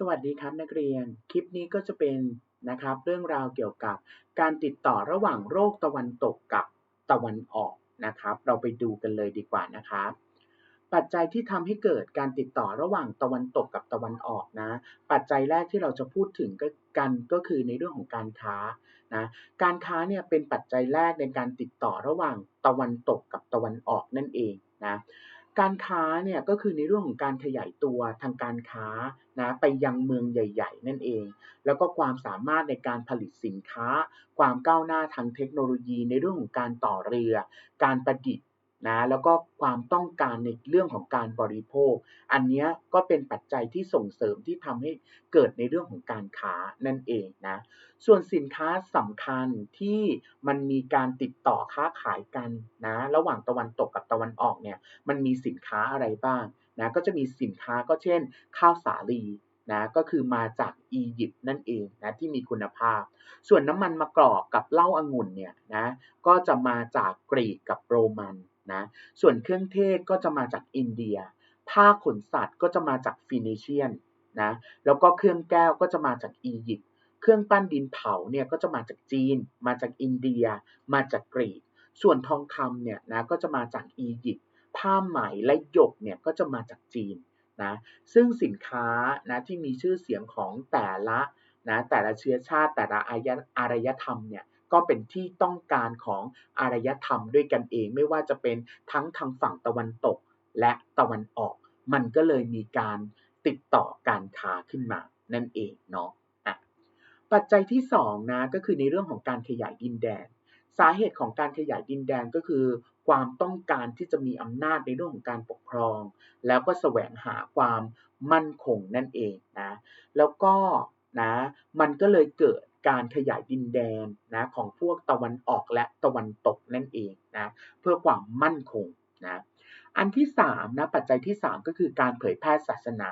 สวัสดีครับนักเรียน คลิปนี้ก็จะเป็นนะครับเรื่องราวเกี่ยวกับการติดต่อระหว่างโรคตะวันตกกับตะวันออกนะครับ เราไปดูกันเลยดีกว่านะครับ ปัจจัยที่ทำให้เกิดการติดต่อระหว่างตะวันตกกับตะวันออกนะ ปัจจัยแรกที่เราจะพูดถึงกันก็คือในเรื่องของการค้านะ การค้าเนี่ยเป็นปัจจัยแรกในการติดต่อระหว่างตะวันตกกับตะวันออกนั่นเองนะ การค้าเนี่ยก็คือในเรื่องของการขยายตัวทางการค้านะไปยังเมืองใหญ่ ๆ นั่นเอง แล้วก็ความสามารถในการผลิตสินค้า ความก้าวหน้าทางเทคโนโลยีในเรื่องของการต่อเรือ การประดิษฐ์ นะแล้วก็ความต้องการในเรื่องของการบริโภค อันนี้ก็เป็นปัจจัยที่ส่งเสริมที่ทำให้เกิดในเรื่องของการค้านั่นเองนะส่วนสินค้าสำคัญที่มันมีการติดต่อค้าขายกันนะระหว่างตะวันตกกับตะวันออกเนี่ยมันมีสินค้าอะไรบ้างนะก็จะมีสินค้าก็เช่น ข้าวสาลีนะก็คือมาจากอียิปต์นั่นเองนะที่มีคุณภาพ ส่วนน้ำมันมะกอกกับเหล้าองุ่นเนี่ยนะก็จะมาจากกรีกกับโรมัน นะ ส่วนเครื่องเทศก็จะมาจากอินเดีย ผ้าขนสัตว์ก็จะมาจากฟินิเชียนนะ แล้วก็เครื่องแก้วก็จะมาจากอียิปต์ เครื่องปั้นดินเผาเนี่ยก็จะมาจากจีน มาจากอินเดีย มาจากกรีก ส่วนทองคำเนี่ยนะก็จะมาจากอียิปต์ ผ้าไหมและหยกเนี่ยก็จะมาจากจีนนะซึ่งสินค้านะที่มีชื่อเสียงของแต่ละนะแต่ละเชื้อชาติแต่ละอารยอารยธรรมเนี่ย ก็เป็นที่ต้องการของอารยธรรมด้วยกันเอง ไม่ว่าจะเป็นทั้งทางฝั่งตะวันตกและตะวันออก มันก็เลยมีการติดต่อการค้าขึ้นมา นั่นเองเนาะะปัจจัยที่2นะก็คือในเรื่องของการขยายดินแดน สาเหตุของการขยายดินแดนก็คือ ความต้องการที่จะมีอำนาจในเรื่องของการปกครอง แล้วก็แสวงหาความมั่นคงนั่นเองนะแล้วก็นะมันก็เลยเกิด การขยายดินแดนนะของพวกตะวันออกและตะวันตกนั่นเองนะเพื่อความมั่นคงนะอันที่3นะปัจจัยที่ 3 ก็คือการเผยแพร่ศาสนา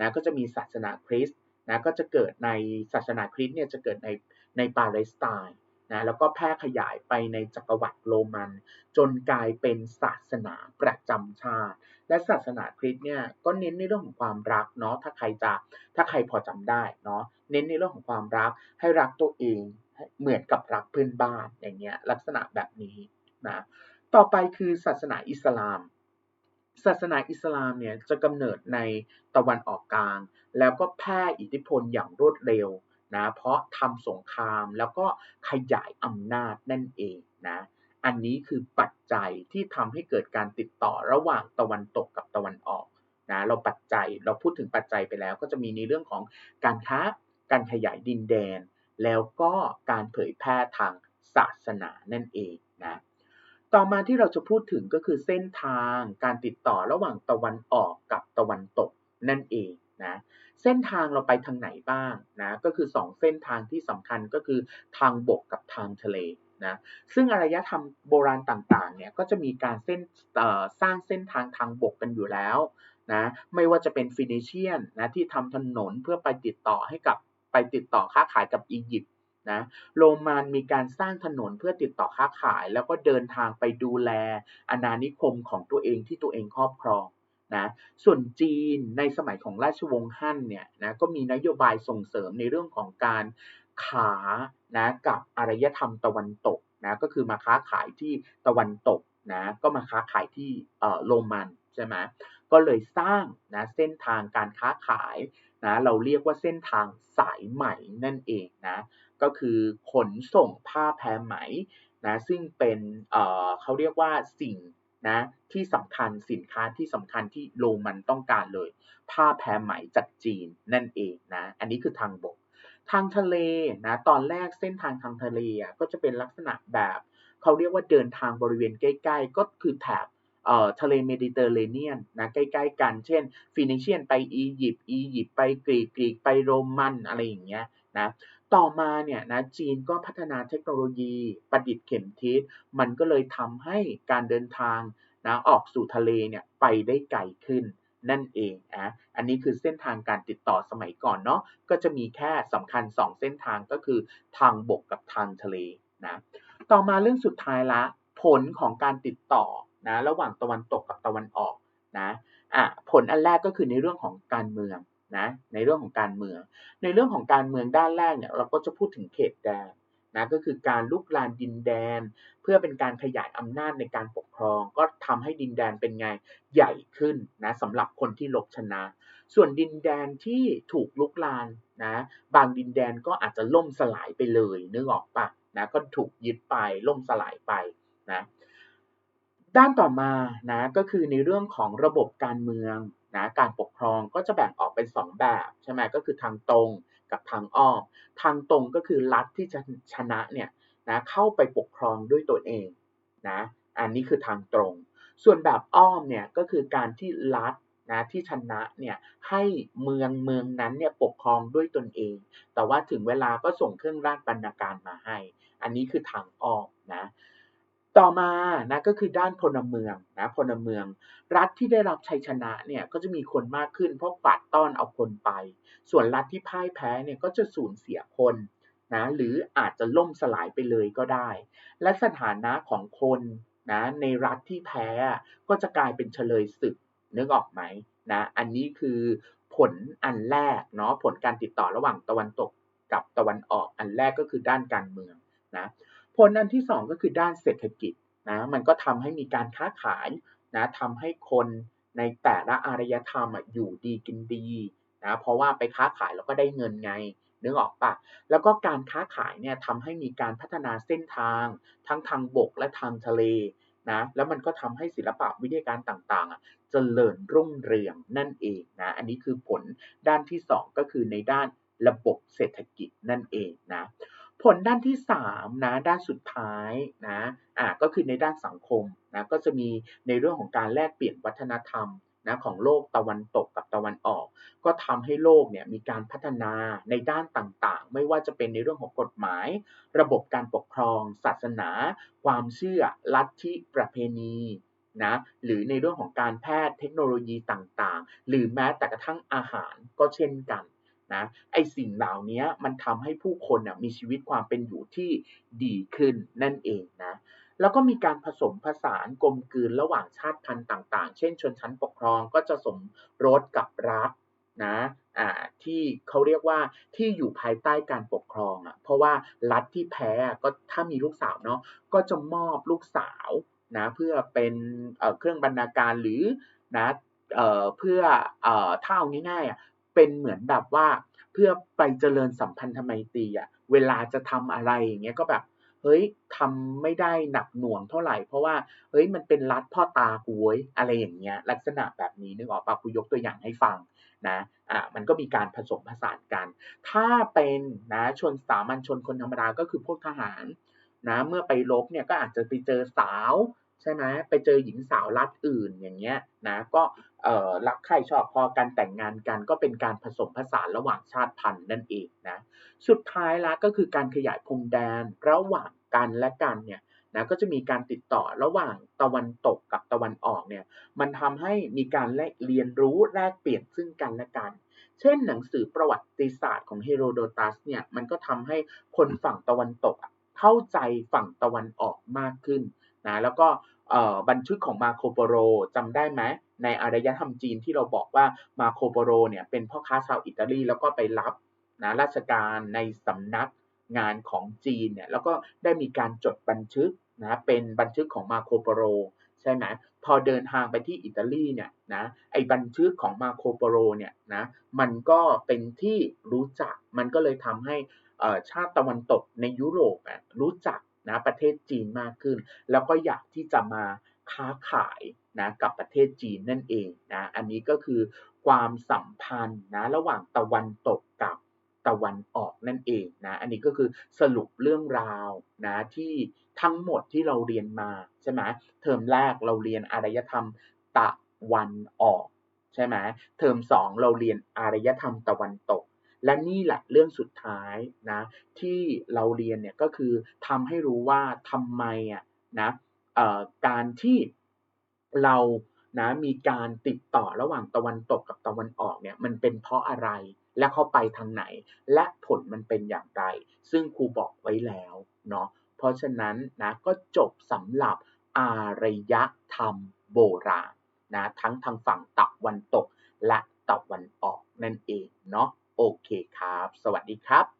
นะก็จะมีศาสนาคริสต์นะก็จะเกิดในศาสนาคริสต์เนี่ยจะเกิดในในปาเลสไตน์ นะแล้วก็แพร่ขยายไปในจักรวรรดิโรมัน จนกลายเป็นศาสนาประจำชาติ และศาสนาคริสต์เนี่ยก็เน้นในเรื่องของความรักเนาะถ้าใครจะถ้าใครพอจำได้เนาะเน้นในเรื่องของความรักให้รักตัวเองเหมือนกับรักเพื่อนบ้านอย่างเงี้ยลักษณะแบบนี้นะต่อไปคือศาสนาอิสลาม ศาสนาอิสลามเนี่ยจะกำเนิดในตะวันออกกลาง แล้วก็แพร่อิทธิพลอย่างรวดเร็ว นะเพราะทำสงครามแล้วก็ขยายอำนาจนั่นเองนะอันนี้คือปัจจัยที่ทำให้เกิดการติดต่อระหว่างตะวันตกกับตะวันออกนะเราปัจจัยเราพูดถึงปัจจัยไปแล้ว ก็จะมีในเรื่องของการค้าการขยายดินแดน แล้วก็การเผยแพร่ทางศาสนานั่นเองนะต่อมาที่เราจะพูดถึงก็คือเส้นทางการติดต่อระหว่างตะวันออกกับตะวันตกนั่นเอง นะเส้นทางเราไปทางไหนบ้างนะก็คือ 2 เส้นทางที่สำคัญก็คือทางบกกับทางทะเลนะซึ่งอารยธรรมโบราณต่างๆเนี่ยก็จะมีการเส้นสร้างเส้นทางทางบกกันอยู่แล้วนะไม่ว่าจะเป็นฟินิเชียนนะที่ทำถนนเพื่อไปติดต่อให้กับไปติดต่อค้าขายกับอียิปต์นะโรมันมีการสร้างถนนเพื่อติดต่อค้าขาย แล้วก็เดินทางไปดูแลอาณานิคมของตัวเองที่ตัวเองครอบครอง นะส่วนจีนในสมัยของราชวงศ์ฮั่นเนี่ยนะก็มีนโยบายส่งเสริมในเรื่องของการขานะกับอารยธรรมตะวันตกนะก็คือมาค้าขายที่ตะวันตกนะก็มาค้าขายที่โรมันใช่ไหมก็เลยสร้างนะเส้นทางการค้าขายนะเราเรียกว่าเส้นทางสายไหมนั่นเองนะก็คือขนส่งผ้าแพรไหมนะซึ่งเป็นเเขาเรียกว่าสิ่ง นะที่สำคัญสินค้าที่สำคัญที่โรมันต้องการเลย ผ้าแพรไหมจากจีนนั่นเองนะอันนี้คือทางบก ทางทะเลนะตอนแรกเส้นทางทางทะเลอะก็จะเป็นลักษณะแบบเขาเรียกว่าเดินทางบริเวณใกล้ๆ ก็คือแถบเอ่อทะเลเมดิเตอร์เรเนียนนะใกล้ๆกัน เช่นฟินิเชียนไปอียิปต์อียิปต์ไปกรีกกรีกไปโรมันอะไรอย่างเงี้ยนะ ต่อมาเนี่ยนะจีนก็พัฒนาเทคโนโลยีประดิษฐ์เข็มทิศมันก็เลยทำให้การเดินทางนะออกสู่ทะเลเนี่ยไปได้ไกลขึ้นนั่นเองนะอันนี้คือเส้นทางการติดต่อสมัยก่อนเนาะก็จะมีแค่สำคัญ 2 เส้นทางก็คือทางบกกับทางทะเลนะต่อมาเรื่องสุดท้ายละ ผลของการติดต่อนะระหว่างตะวันตกกับตะวันออกนะอะผลอันแรกก็คือในเรื่องของการเมือง นะในเรื่องของการเมือง ในเรื่องของการเมืองด้านแรกเนี่ยเราก็จะพูดถึงเขตแดนนะก็คือการลุกลานดินแดน เพื่อเป็นการขยายอำนาจในการปกครอง ก็ทำให้ดินแดนเป็นไงใหญ่ขึ้นนะสำหรับคนที่ลบชนะ ส่วนดินแดนที่ถูกลุกลานนะบางดินแดนก็อาจจะล่มสลายไปเลยนึกออกปะนะก็ถูกยึดไปล่มสลายไปนะด้านต่อมานะก็คือในเรื่องของระบบการเมือง นะการปกครองก็จะแบ่งออกเป็น 2 แบบใช่ไหมก็คือทางตรงกับทางอ้อม ทางตรงก็คือรัฐที่จะชนะเนี่ยนะเข้าไปปกครองด้วยตนเองนะอันนี้คือทางตรง ส่วนแบบอ้อมเนี่ยก็คือการที่รัฐนะที่ชนะเนี่ยให้เมืองเมืองนั้นเนี่ยปกครองด้วยตนเอง แต่ว่าถึงเวลาก็ส่งเครื่องราชบรรณาการมาให้ อันนี้คือทางอ้อมนะ ต่อมานะก็คือด้านพลเมืองนะพลเมือง รัฐที่ได้รับชัยชนะเนี่ยก็จะมีคนมากขึ้นเพราะปัดต้อนเอาคนไป ส่วนรัฐที่พ่ายแพ้เนี่ยก็จะสูญเสียคนนะหรืออาจจะล่มสลายไปเลยก็ได้ และสถานะของคนนะในรัฐที่แพ้ก็จะกลายเป็นเฉลยศึกนึกออกไหมนะอันนี้คือผลอันแรกเนาะผลการติดต่อระหว่างตะวันตกกับตะวันออกอันแรกก็คือด้านการเมือง ผลอันที่สองก็คือด้านเศรษฐกิจนะมันก็ทำให้มีการค้าขายนะทำให้คนในแต่ละอารยธรรมอยู่ดีกินดีนะเพราะว่าไปค้าขายแล้วก็ได้เงินไงนึกออกปะแล้วก็การค้าขายเนี่ยทำให้มีการพัฒนาเส้นทาง ทั้งทางบกและทางทะเลนะแล้วมันก็ทำให้ศิลปะวิทยาการต่างๆอะเจริญรุ่งเรืองนั่นเองนะอันนี้คือผลด้านที่ 2 ก็คือในด้านระบบเศรษฐกิจนั่นเองนะ ผลด้านที่3นะด้านสุดท้ายนะอ่าก็คือในด้านสังคมนะก็จะมีในเรื่องของการแลกเปลี่ยนวัฒนธรรมนะของโลกตะวันตกกับตะวันออก ก็ทำให้โลกเนี่ยมีการพัฒนาในด้านต่างๆ ไม่ว่าจะเป็นในเรื่องของกฎหมาย ระบบการปกครอง ศาสนา ความเชื่อลัทธิประเพณีนะหรือในเรื่องของการแพทย์เทคโนโลยีต่างๆ หรือแม้แต่กระทั่งอาหารก็เช่นกัน นะไอสิ่งเหล่านี้มันทำให้ผู้คนมีชีวิตความเป็นอยู่ที่ดีขึ้นนั่นเองนะแล้วก็มีการผสมผสานกลมกลืนระหว่างชาติพันธุ์ต่างๆ เช่นชนชั้นปกครองก็จะสมรสกับรัฐนะที่เขาเรียกว่าที่อยู่ภายใต้การปกครองอะเพราะว่ารัฐที่แพ้ก็ถ้ามีลูกสาวเนาะก็จะมอบลูกสาวนะเพื่อเป็นเครื่องบรรณาการหรือนะเเพื่อเอถ้าเอาง่ายๆอะ เป็นเหมือนแบบว่าเพื่อไปเจริญสัมพันธไมตรีอะเวลาจะทำอะไรอย่างเงี้ยก็แบบเฮ้ยทำไม่ได้หนักหน่วงเท่าไหร่ เพราะว่าเฮ้ยมันเป็นรัฐพ่อตากูเว้ยอะไรอย่างเงี้ยลักษณะแบบนี้นึกออกปะกูยกตัวอย่างให้ฟังนะอะมันก็มีการผสมผสานกัน ถ้าเป็นนะชนสามัญชนคนธรรมดาก็คือพวกทหารนะเมื่อไปลบเนี่ยก็อาจจะไปเจอสาว ใช่ไหมไปเจอหญิงสาวรัฐอื่นอย่างเงี้ยนะก็รักใครชอบพอกันแต่งงานกันก็เป็นการผสมผสานระหว่างชาติพันธุ์นั่นเองนะสุดท้ายละก็คือการขยายพรมแดนระหว่างกันและกันเนี่ยนะก็จะมีการติดต่อระหว่างตะวันตกกับตะวันออกเนี่ยมันทำให้มีการแลกเรียนรู้แลกเปลี่ยนซึ่งกันและกัน เช่นหนังสือประวัติศาสตร์ของเฮโรโดตัสเนี่ยมันก็ทำให้คนฝั่งตะวันตกเข้าใจฝั่งตะวันออกมากขึ้น นะแล้วก็บันทึกของมาโคโปโรจำได้ไหมในอารยธรรมจีนที่เราบอกว่ามาโคโปโรเนี่ยเป็นพ่อค้าชาวอิตาลีแล้วก็ไปรับนะราชการในสำนักงานของจีนเนี่ยแล้วก็ได้มีการจดบันทึกนะเป็นบันทึกของมาโคโปโรใช่ไหมพอเดินทางไปที่อิตาลีเนี่ยนะไอ้บันทึกของมาโคโปโรเนี่ยนะมันก็เป็นที่รู้จักมันก็เลยทำให้ชาติตะวันตกในยุโรปรู้จัก นะประเทศจีนมากขึ้น แล้วก็อยากที่จะมาค้าขายนะกับประเทศจีนนั่นเองนะอันนี้ก็คือความสัมพันธ์นะระหว่างตะวันตกกับตะวันออกนั่นเองนะอันนี้ก็คือสรุปเรื่องราวนะที่ทั้งหมดที่เราเรียนมาใช่ไหมเทอมแรกเราเรียนอารยธรรมตะวันออกใช่ไหมเทอมสองเราเรียนอารยธรรมตะวันตก และนี่แหละเรื่องสุดท้ายนะที่เราเรียนเนี่ยก็คือทำให้รู้ว่าทำไมอะนะการที่เรานะมีการติดต่อระหว่างตะวันตกกับตะวันออกเนี่ยมันเป็นเพราะอะไรและเขาไปทางไหน และผลมันเป็นอย่างไร ซึ่งครูบอกไว้แล้วเนาะเพราะฉะนั้นนะก็จบสำหรับอารยธรรมโบราณนะทั้งทางฝั่งตะวันตกและตะวันออกนั่นเองเนาะ โอเคครับ สวัสดีครับ